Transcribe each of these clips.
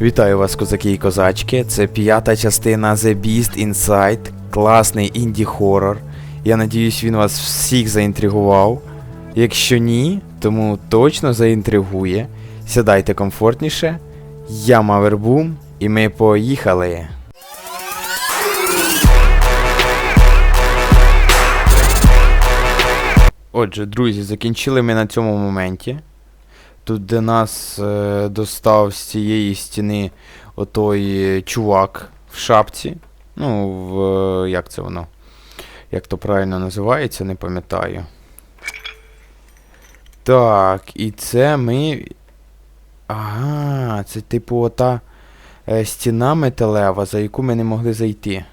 Вітаю вас, козаки і козачки. Це п'ята частина The Beast Inside. Класний інді-хоррор. Я надіюсь, він вас всіх заінтригував. Якщо ні, тому точно заінтригує. Сідайте комфортніше. Я Мавербум, і ми поїхали. Отже, друзі, закінчили ми на цьому моменті. Тут, де нас е, достав з цієї стіни отой чувак в шапці. Ну, в. е, як це воно? Як то правильно називається, не пам'ятаю. Так, і це ми. Ага, це типу ота е, стіна металева, за яку ми не могли зайти.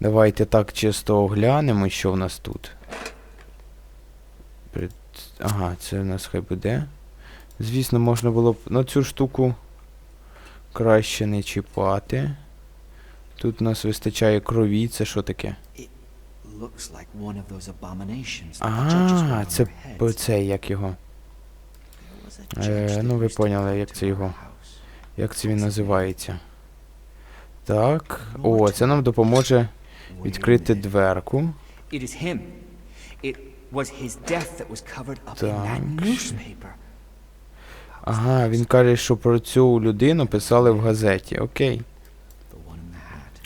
Давайте так чисто оглянемо, що в нас тут. Ага, це в нас хай буде. Звісно, можна було б на цю штуку краще не чіпати. Тут у нас вистачає крові, це що таке? А, це це як його. Е, ну, ви поняли, як це його. Як це він називається? Так. О, це нам допоможе відкрити дверку. Так. Ага, він каже, що про цю людину писали в газеті. Окей.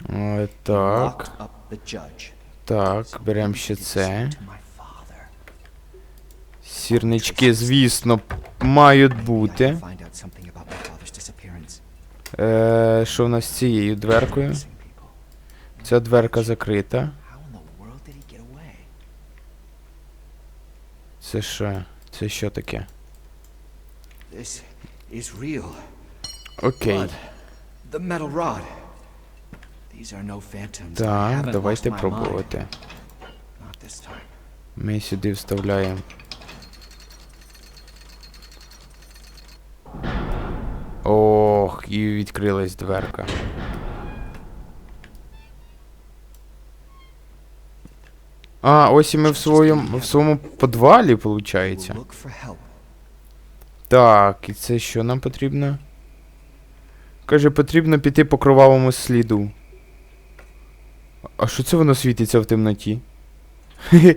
Е, так. Так, беремо ще це. Сірнички, звісно, мають бути. Е, що в нас з цією дверкою? Ця дверка закрита. Це що? Це що таке? This is real. Окей. The metal rod. These are no phantoms. Так, давайте пробувати. Not this time. Ми сюди вставляємо. Ох, і відкрилась дверка. А, ось і ми в своєму в своєму підвалі, виходить. Так, і це що нам потрібно? Каже, потрібно піти по кровавому сліду. А що це воно світиться в темноті?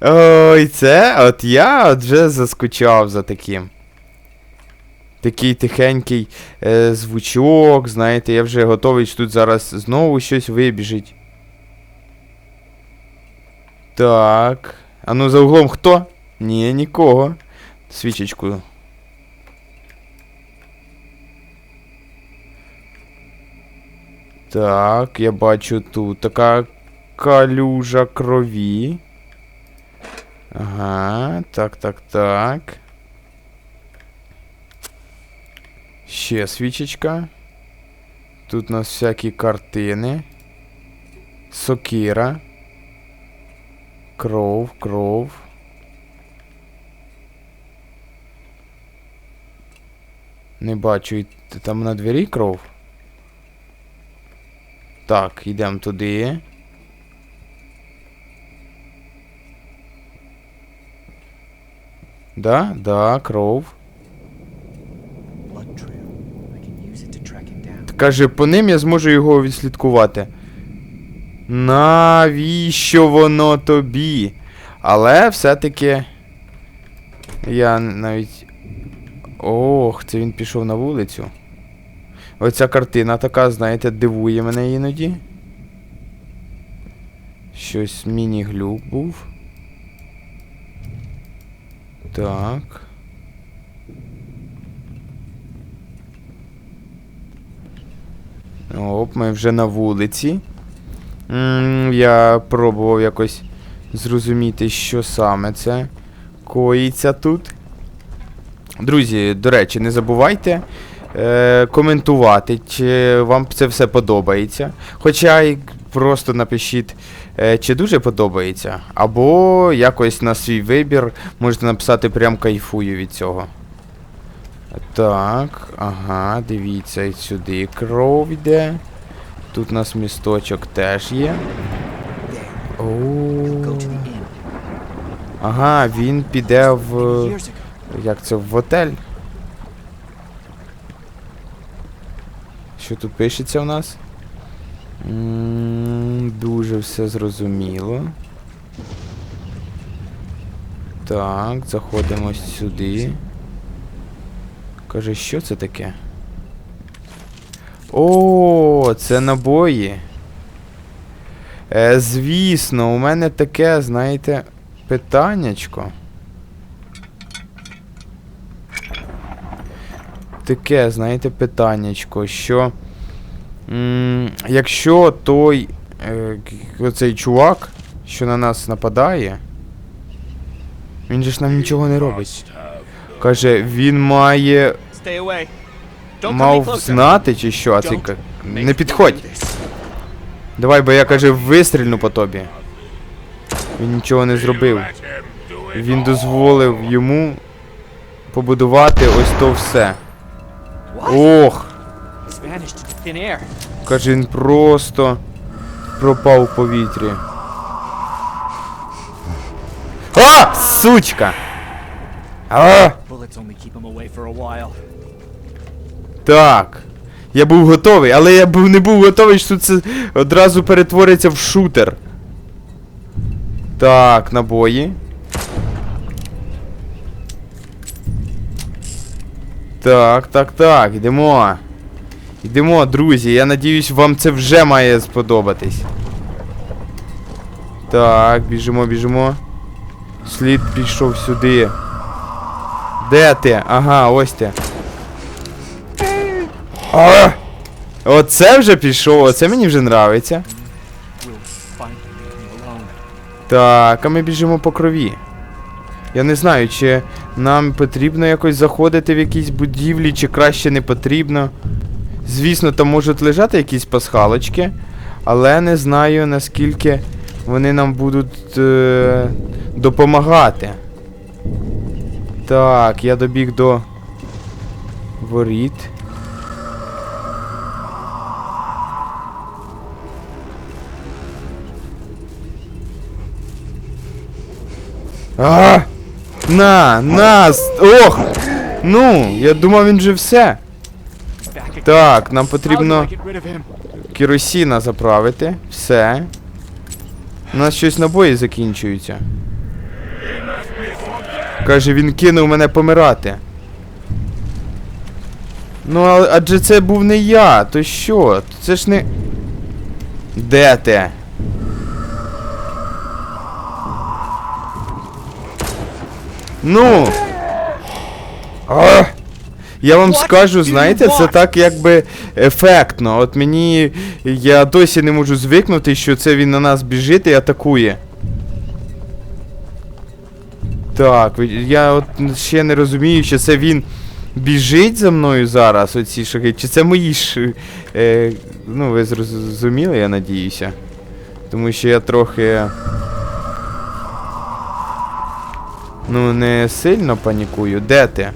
Ой, це от я от вже заскучав за таким. Такий тихенький е, звучок, знаєте, я вже готовий, що тут зараз знову щось вибіжить. Так. А ну за углом хто? Ні, нікого. Свічечку. Так, я бачу тут така калюжа крові. Ага, так, так, так. Ще свічечка. Тут у нас всякі картини. Сокира. Кров, кров. Не бачу, там на двері кров. Так, йдемо туди. Да, да, кров. Каже, по ним я зможу його відслідкувати. Навіщо воно тобі? Але все-таки. Я навіть. Ох, це він пішов на вулицю. Оця картина така, знаєте, дивує мене іноді. Щось міні-глюк був. Так. Оп, ми вже на вулиці. я пробував якось зрозуміти, що саме це коїться тут. Друзі, до речі, не забувайте е, коментувати, чи вам це все подобається. Хоча й просто напишіть, е, чи дуже подобається. Або якось на свій вибір можете написати прям кайфую від цього. Так, ага, дивіться, і сюди кров йде. Тут у нас місточок теж є. There. He'll go to the О, ага, він піде в. Як це в готель? Що тут пишеться у нас? М, Дуже все зрозуміло. Так, заходимо сюди. Каже, що це таке? О, це набої. Е, звісно, у мене таке, знаєте, питаннячко. Таке, знаєте, питаннячко, що. М, якщо той. Е, оцей чувак, що на нас нападає. Він же ж нам нічого не робить. Каже, він має. Мав знати чи що, а make Не підходь. Давай, бо я каже, вистрільну по тобі. Він нічого не зробив. Він дозволив йому побудувати ось то все. Ох! Каже, він просто пропав у повітрі. А! Сучка! А! Так. Я був готовий, але я був не був готовий, що це одразу перетвориться в шутер. Так, набої. Так, так, так, йдемо. Йдемо, друзі. Я надіюсь, вам це вже має сподобатись. Так, біжимо, біжимо. Слід пішов сюди. Де ти? Ага, ось ти. А! Оце вже пішов, оце мені вже нравиться. Так, а ми біжимо по крові. Я не знаю, чи нам потрібно якось заходити в якісь будівлі, чи краще не потрібно. Звісно, там можуть лежати якісь пасхалочки, але не знаю наскільки вони нам будуть е- допомагати. Так, я добіг до воріт. А! На, на! Ох! Ну, я думав він же все. Так, нам потрібно керосіна заправити. Все. У нас щось набої закінчуються. Каже, він кинув мене помирати. Ну, а- адже це був не я, то що? Це ж не. Де ти? Ну. А! Я вам What скажу, знаєте, це так якби ефектно. От мені. Я досі не можу звикнути, що це він на нас біжить і атакує. Так, я от ще не розумію, чи це він біжить за мною зараз, оці шаги, чи це мої ж. Е, ну, ви зрозуміли, я надіюся. Тому що я трохи. Ну, не сильно панікую. Де ти?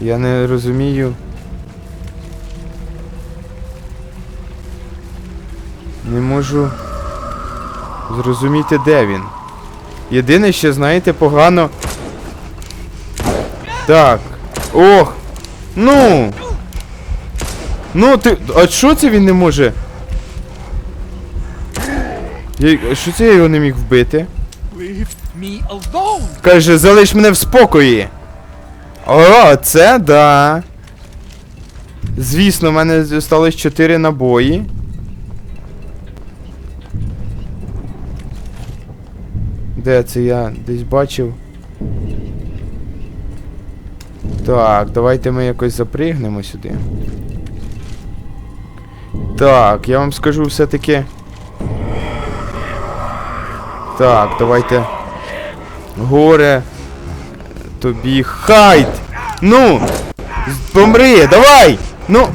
Я не розумію. Не можу зрозуміти, де він. Єдине, що, знаєте, погано. Так. Ох! Ну! Ну, ти. А що це він не може? Я... Що це я його не міг вбити? Каже, залиш мене в спокої. О, це да. Звісно, в мене залишилось 4 набої. Де це я десь бачив? Так, давайте ми якось запригнемо сюди. Так, я вам скажу все-таки. Так, давайте. Горе. Тобі хайт! Ну! Помри, давай! Ну!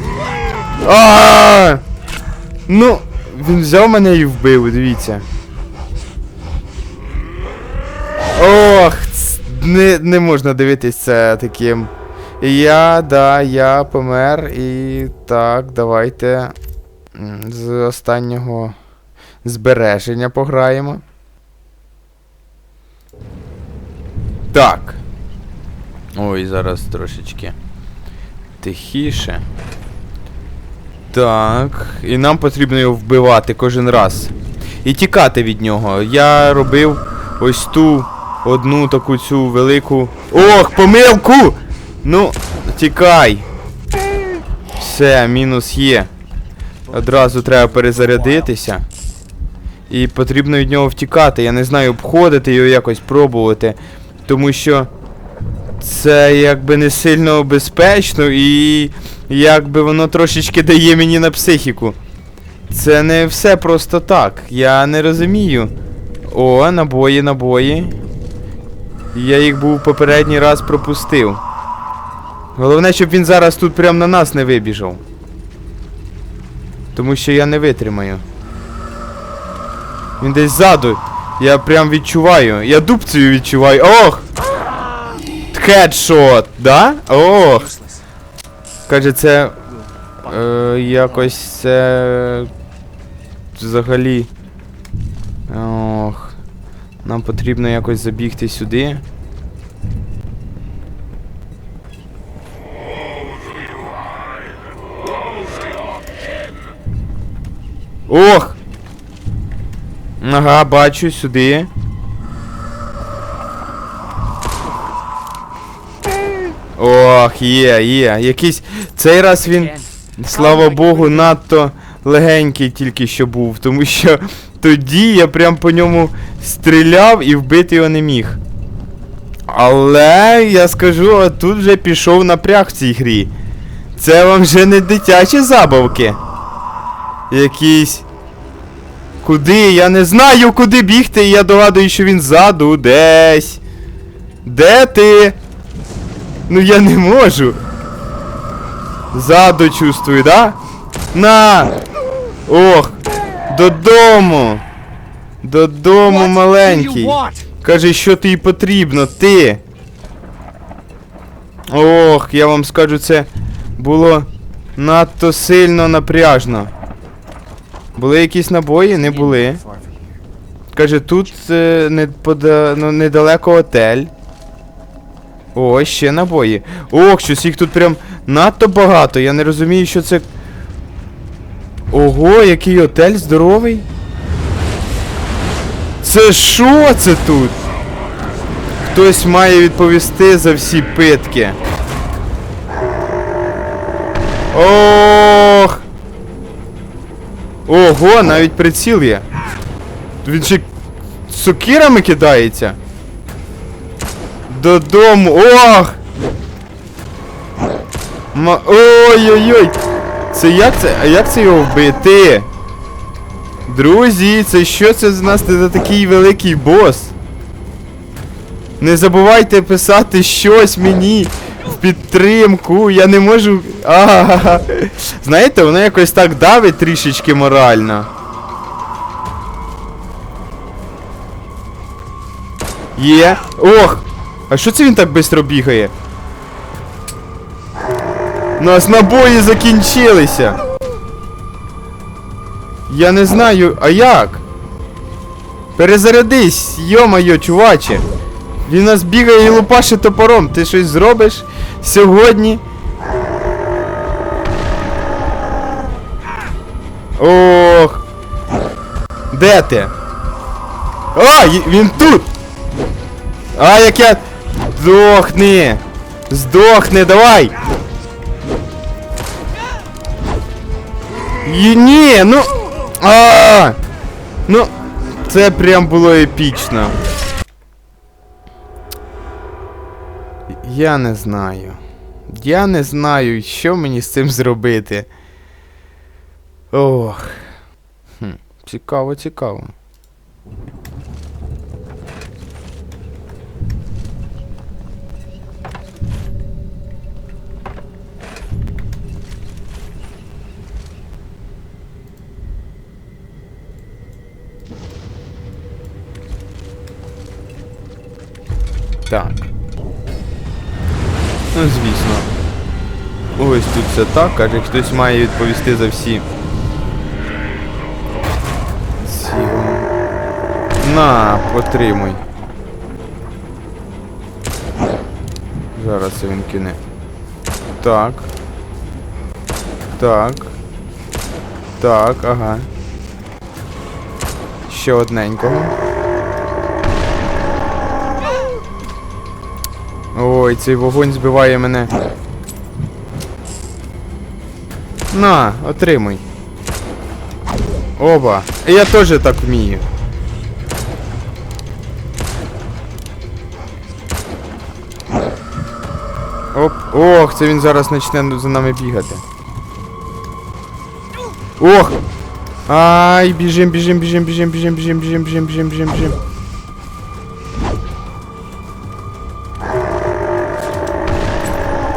а Ну! Він взяв мене і вбив, дивіться. Ох, не, не можна дивитись це таким. Я, да, я помер і так, давайте з останнього збереження пограємо. Так. Ой, зараз трошечки Тихіше. Так. І нам потрібно його вбивати кожен раз. І тікати від нього. Я робив ось ту одну таку цю велику. Ох, помилку! Ну, тікай. Все, мінус є. Одразу треба перезарядитися. І потрібно від нього втікати. Я не знаю, обходити його якось пробувати. Тому що це якби не сильно безпечно і якби воно трошечки дає мені на психіку. Це не все просто так. Я не розумію. О, набої, набої. Я їх був попередній раз пропустив. Головне, щоб він зараз тут прямо на нас не вибіжав. Тому що я не витримаю. Він десь ззаду. Я прям відчуваю. Я дубцею відчуваю. Ох! Хедшот, да? Ох! Каже, це. Е, якось це. Взагалі. Ох. Нам потрібно якось забігти сюди. Ох! Ага, бачу сюди. Ох, є, є. Якийсь. Цей раз він, слава Богу, надто легенький тільки що був, тому що тоді я прям по ньому стріляв і вбити його не міг. Але я скажу, тут вже пішов напряг в цій грі. Це вам вже не дитячі забавки. Якісь. Куди? Я не знаю, куди бігти, і я догадую, що він ззаду десь. Де ти? Ну я не можу. Ззаду чувствую, да? На! Ох! Додому! Додому, маленький. Каже, що тобі потрібно, ти. Ох, я вам скажу, це було надто сильно напряжно. Були якісь набої? Не були. Каже, тут е, не, пода, ну, недалеко отель. О, ще набої. Ох, щось їх тут прям надто багато. Я не розумію, що це. Ого, який отель здоровий. Це що це тут? Хтось має відповісти за всі питки. Ох! Ого, навіть приціл є. Він ще сокирами кидається. Додому. Ох! Ой-ой-ой! Це як це? А як це його вбити? Друзі, це що це з нас за такий великий бос? Не забувайте писати щось мені в підтримку. Я не можу. А, знаєте, воно якось так давить трішечки морально. Є. Ох! А що це він так швидко бігає? У нас набої закінчилися. Я не знаю, а як? Перезарядись, йо-моє, чуваче. Він нас бігає і лупаше топором. Ти щось зробиш сьогодні? Ох. Де ти? А, він тут! А, як я... Здохни! Здохни, давай! Ї- Ні, ну... А! Ну, це прям було епічно. Я не знаю. Я не знаю, що мені з цим зробити. Ох. Хм, цікаво, цікаво. Так. Ну, звісно. Ось тут все так, каже, хтось має відповісти за всі. На, потримуй. Зараз він кине. Так. Так. Так, ага. Ще одненького. Ой, цей вогонь збиває мене. На, отримуй. Оба. Я теж так вмію. Оп. Ох, це він зараз почне за нами бігати. Ох! Ай, біжим, біжим, біжим, біжим, біжим, біжим, біжим, біжим, біжим, біжим, біжим.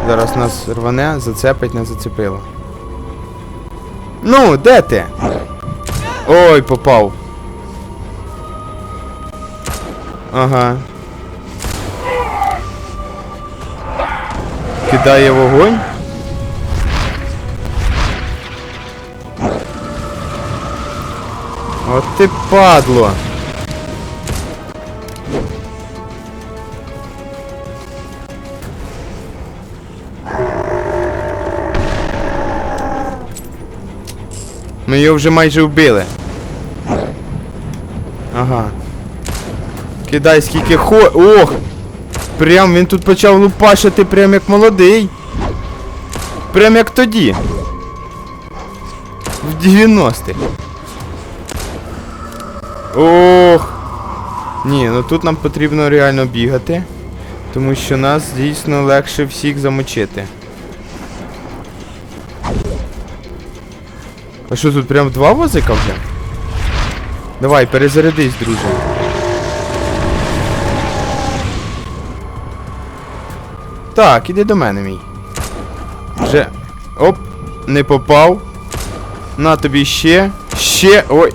Зараз нас рване, зацепить, не зацепило. Ну, де ти? Ой, попав. Ага. Кидає вогонь. От ти падло. Ми його вже майже вбили. Ага. Кидай скільки хо. Ох! Прям він тут почав лупашити прям як молодий. Прям як тоді. В 90-х. Ох. Ні, ну тут нам потрібно реально бігати. Тому що нас дійсно легше всіх замочити. А що тут прям два возика вже? Давай, перезарядись, друже. Так, іди до мене, мій. Вже. Оп, не попав. На тобі ще. Ще. Ой.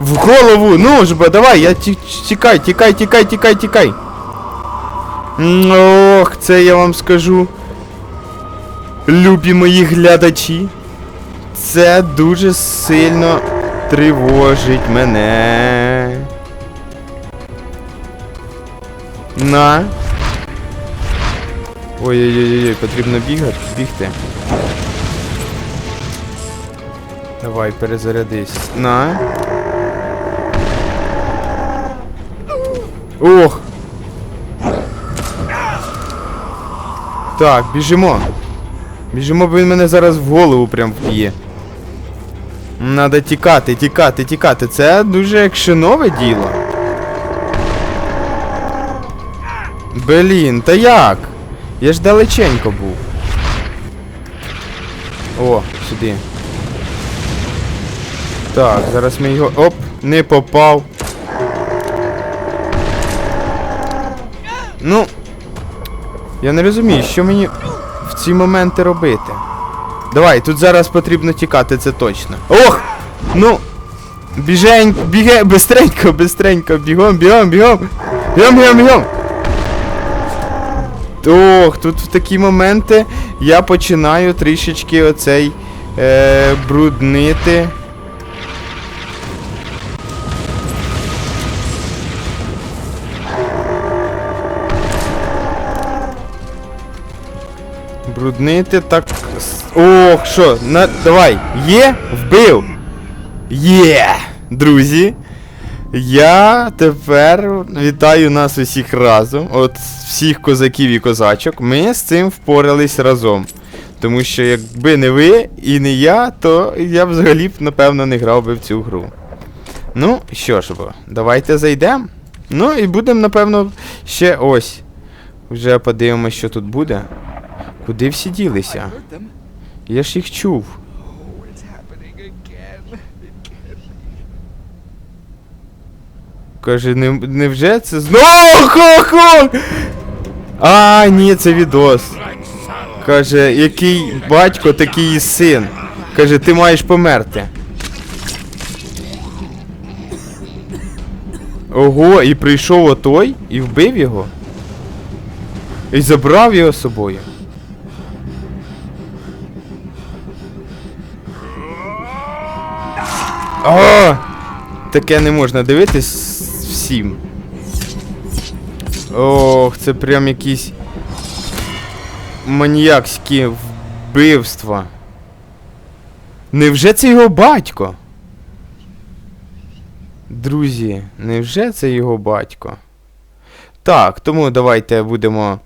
В голову! Ну ж бо, давай, я тікай, тікай, тікай, тікай, тікай. Ох, це я вам скажу. Любі мої глядачі. Це дуже сильно тривожить мене. На. Ой-ой-ой, потрібно бігати, бігти. Давай, перезарядись. На. Ох! Так, біжимо. Біжимо, бо він мене зараз в голову прям вб'є. Надо тікати, тікати, тікати. Це дуже екшенове діло. Блін, та як? Я ж далеченько був. О, сюди. Так, зараз ми його. Оп, не попав. Ну. Я не розумію, що мені в ці моменти робити. Давай, тут зараз потрібно тікати, це точно. Ох! Ну! Біжень, біге, бистренько, бистренько, бігом, бігом, бігом! Бігом, бігом, бігом! Ох, тут в такі моменти я починаю трішечки оцей е, бруднити. Бруднити так. Ох, що, на, давай, є, вбив. Є, друзі. Я тепер вітаю нас усіх разом. От всіх козаків і козачок. Ми з цим впорались разом. Тому що якби не ви і не я, то я б взагалі б, напевно, не грав би в цю гру. Ну, що ж бо, давайте зайдемо. Ну і будемо, напевно, ще ось. Вже подивимося, що тут буде. Куди всі ділися? Я ж їх чув. Каже, не, невже це знову? Хо-хо! А, ні, це відос. Каже, який батько, такий і син. Каже, ти маєш померти. Ого, і прийшов отой і вбив його. І забрав його з собою. О! Таке не можна дивитись всім. Ох, це прям якісь маніякські вбивства. Невже це його батько? Друзі, невже це його батько? Так, тому давайте будемо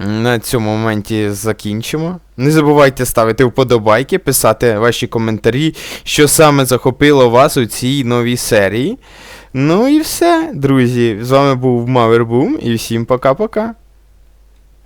на цьому моменті закінчимо. Не забувайте ставити вподобайки, писати ваші коментарі, що саме захопило вас у цій новій серії. Ну і все, друзі. З вами був Мавербум і всім пока-пока.